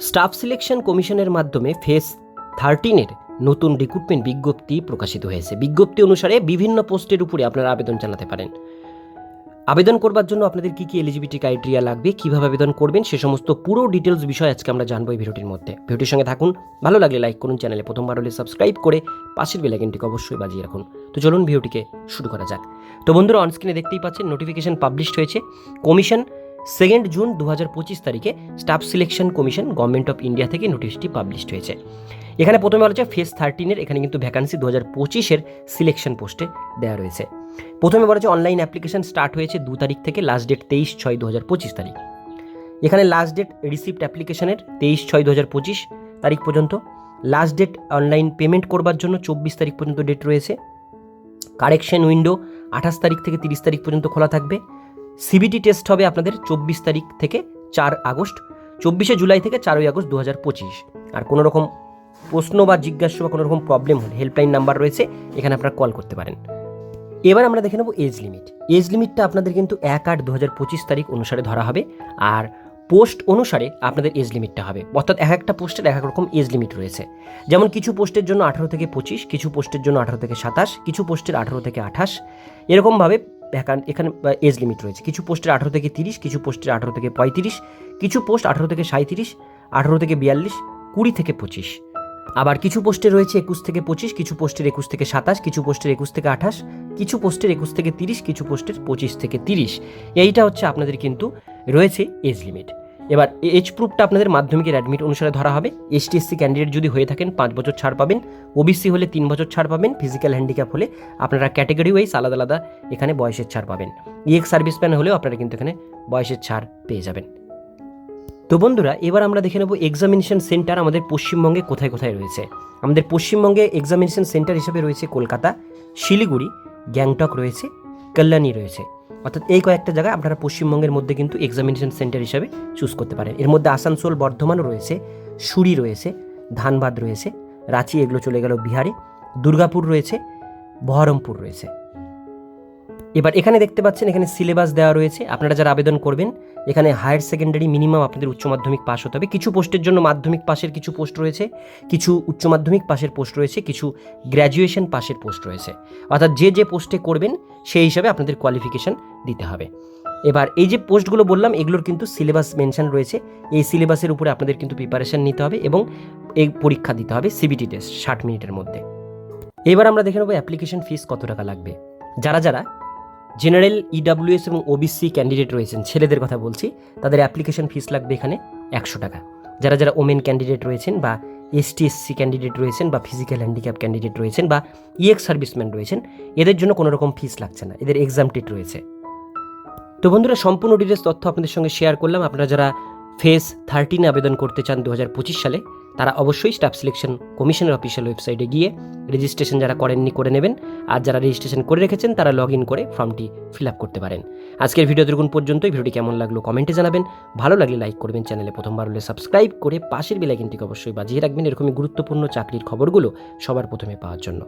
Staff selection কমিশনের মাধ্যমে face থার্টিনের নতুন রিক্রুটমেন্ট বিজ্ঞপ্তি প্রকাশিত হয়েছে। বিজ্ঞপ্তি অনুসারে বিভিন্ন পোস্টের উপরে আপনারা আবেদন চালাতে পারেন। আবেদন করবার জন্য আপনাদের কী কী এলিজিবিলিটি ক্রাইটেরিয়া লাগবে, কীভাবে আবেদন করবেন, সে সমস্ত পুরো ডিটেলস বিষয় আজকে আমরা জানব এই ভিডিওটির মধ্যে। ভিডিওটির সঙ্গে থাকুন, ভালো লাগলে লাইক করুন, চ্যানেলে প্রথমবার হলে সাবস্ক্রাইব করে পাশের বেলাইকনটিকে অবশ্যই বাজিয়ে রাখুন। তো চলুন ভিডিওটিকে শুরু করা যাক। তো বন্ধুরা অনস্ক্রিনে দেখতেই পাচ্ছেন নোটিফিকেশন পাবলিশড হয়েছে। কমিশন সেকেন্ড জুন দু পঁচিশ তারিখে staff selection commission government of India থেকে নোটিশটি পাবলিশড হয়েছে। এখানে প্রথমে বলা হচ্ছে ফেস থার্টিনের, এখানে কিন্তু ভ্যাকান্সি দু হাজার পঁচিশের সিলেকশন পোস্টে দেওয়া রয়েছে। প্রথমে বলা হচ্ছে অনলাইন অ্যাপ্লিকেশন স্টার্ট হয়েছে দু তারিখ থেকে, লাস্ট ডেট তেইশ ছয় দু হাজার পঁচিশ তারিখ। এখানে লাস্ট ডেট রিসিপ্ট অ্যাপ্লিকেশনের তেইশ ছয় দু হাজার পঁচিশ তারিখ পর্যন্ত। লাস্ট ডেট অনলাইন পেমেন্ট করবার জন্য চব্বিশ তারিখ পর্যন্ত ডেট রয়েছে। কারেকশন উইন্ডো আঠাশ তারিখ থেকে তিরিশ তারিখ পর্যন্ত খোলা থাকবে। সিবিটি টেস্ট হবে আপনাদের চব্বিশ তারিখ থেকে চার আগস্ট, চব্বিশে জুলাই থেকে চারই আগস্ট দু হাজার পঁচিশ। আর কোনো রকম প্রশ্ন বা জিজ্ঞাসা বা কোনো রকম প্রবলেম হলে হেল্পলাইন নাম্বার রয়েছে, এখানে আপনারা কল করতে পারেন। এবার আমরা দেখে নেব এজ লিমিট এজ লিমিটটা আপনাদের কিন্তু এক আট দু হাজার পঁচিশ তারিখ অনুসারে ধরা হবে, আর পোস্ট অনুসারে আপনাদের এজ লিমিটটা হবে। অর্থাৎ এক একটা পোস্টের এক এক রকম এজ লিমিট রয়েছে। যেমন কিছু পোস্টের জন্য আঠারো থেকে পঁচিশ, কিছু পোস্টের জন্য আঠারো থেকে সাতাশ, কিছু পোস্টের আঠারো থেকে আঠাশ। এরকমভাবে ভ্যাকান, এখানে এজ লিমিট রয়েছে। কিছু পোস্টের আঠেরো থেকে তিরিশ, কিছু পোস্টের আঠারো থেকে পঁয়ত্রিশ, কিছু পোস্ট আঠারো থেকে সাঁত্রিশ আঠারো থেকে বিয়াল্লিশ, কুড়ি থেকে পঁচিশ। আবার কিছু পোস্টে রয়েছে একুশ থেকে পঁচিশ, কিছু পোস্টের একুশ থেকে সাতাশ, কিছু পোস্টের একুশ থেকে আঠাশ, কিছু পোস্টের একুশ থেকে তিরিশ, কিছু পোস্টের পঁচিশ থেকে তিরিশ। এইটা হচ্ছে আপনাদের কিন্তু রয়েছে এজ লিমিট। এবার এজ প্রুফটা আপনাদের মাধ্যমিকের অ্যাডমিট অনুসারে ধরা হবে। এসটিএসসি ক্যান্ডিডেট যদি হয়ে থাকেন, পাঁচ বছর ছাড় পাবেন। ওবিসি হলে তিন বছর ছাড় পাবেন। ফিজিক্যাল হ্যান্ডিক্যাপ হলে আপনারা ক্যাটেগরি ওয়াইজ আলাদা আলাদা এখানে বয়সের ছাড় পাবেন। ইএক্স সার্ভিসম্যান হলেও আপনারা কিন্তু এখানে বয়সের ছাড় পেয়ে যাবেন। তো বন্ধুরা, এবার আমরা দেখে নেব এক্সামিনেশন সেন্টার আমাদের পশ্চিমবঙ্গে কোথায় কোথায় রয়েছে। আমাদের পশ্চিমবঙ্গে এক্সামিনেশন সেন্টার হিসেবে রয়েছে কলকাতা, শিলিগুড়ি, গ্যাংটক রয়েছে, কল্যাণী রয়েছে। অর্থাৎ এই কয়েকটা জায়গা আপনারা পশ্চিমবঙ্গের মধ্যে কিন্তু এক্সামিনেশন সেন্টার হিসাবে চুজ করতে পারেন। এর মধ্যে আসানসোল, বর্ধমানও রয়েছে, সুরি রয়েছে, ধানবাদ রয়েছে, রাঁচি এগুলো চলে গেল বিহারে, দুর্গাপুর রয়েছে, বহরমপুর রয়েছে। এবার এখানে দেখতে পাচ্ছেন, এখানে সিলেবাস দেওয়া রয়েছে। আপনারা যারা আবেদন করবেন, এখানে হায়ার সেকেন্ডারি মিনিমাম আপনাদের উচ্চ মাধ্যমিক পাস হতে হবে। কিছু পোস্টের জন্য মাধ্যমিক পাশের কিছু পোস্ট রয়েছে, কিছু উচ্চ মাধ্যমিক পাশের পোস্ট রয়েছে, কিছু গ্র্যাজুয়েশন পাশের পোস্ট রয়েছে। অর্থাৎ যে যে পোস্টে করবেন, সেই হিসাবে আপনাদের কোয়ালিফিকেশন দিতে হবে। এবার এই যে পোস্টগুলো বললাম, এগুলোর কিন্তু সিলেবাস মেনশন রয়েছে। এই সিলেবাসের উপরে আপনাদের কিন্তু প্রিপারেশন নিতে হবে এবং এই পরীক্ষা দিতে হবে সিবিটি টেস্ট ষাট মিনিটের মধ্যে। এবার আমরা দেখে নেব অ্যাপ্লিকেশন ফিস কত টাকা লাগবে। যারা যারা জেনারেল ইডাব্লিউএস এবং ওবিসি ক্যান্ডিডেট রয়েছেন, ছেলেদের কথা বলছি। তাদের অ্যাপ্লিকেশন ফিস লাগবে এখানে একশো টাকা। যারা যারা ওমেন ক্যান্ডিডেট রয়েছেন বা এসটি এসসি ক্যান্ডিডেট রয়েছেন বা ফিজিক্যাল হ্যান্ডিক্যাপ ক্যান্ডিডেট রয়েছেন বা ইএক্স সার্ভিসম্যান রয়েছেন, এদের জন্য কোনো রকম ফিস লাগছে না। এদের এক্সামটেড রয়েছে। তো বন্ধুরা, সম্পূর্ণ ডিটেলস তথ্য আপনাদের সঙ্গে শেয়ার করলাম। আপনারা যারা ফেস থার্টিনে আবেদন করতে চান দু হাজার পঁচিশ সালে, তারা অবশ্যই স্টাফ সিলেকশন কমিশনের অফিসিয়াল ওয়েবসাইটে গিয়ে রেজিস্ট্রেশন যারা করেননি, করে নেবেন। আর যারা রেজিস্ট্রেশন করে রেখেছেন, তারা লগ ইন করে ফর্মটি ফিল আপ করতে পারেন। আজকের ভিডিও দেখুন পর্যন্তই। ভিডিওটি কেমন লাগল কমেন্টে জানাবেন। ভালো লাগলে লাইক করবেন চ্যানেলে প্রথমবার হলে সাবস্ক্রাইব করে পাশের বেলাইকিনটিকে অবশ্যই বাজিয়ে রাখবেন। এরকমই গুরুত্বপূর্ণ চাকরির খবরগুলো সবার প্রথমে পাওয়ার জন্য।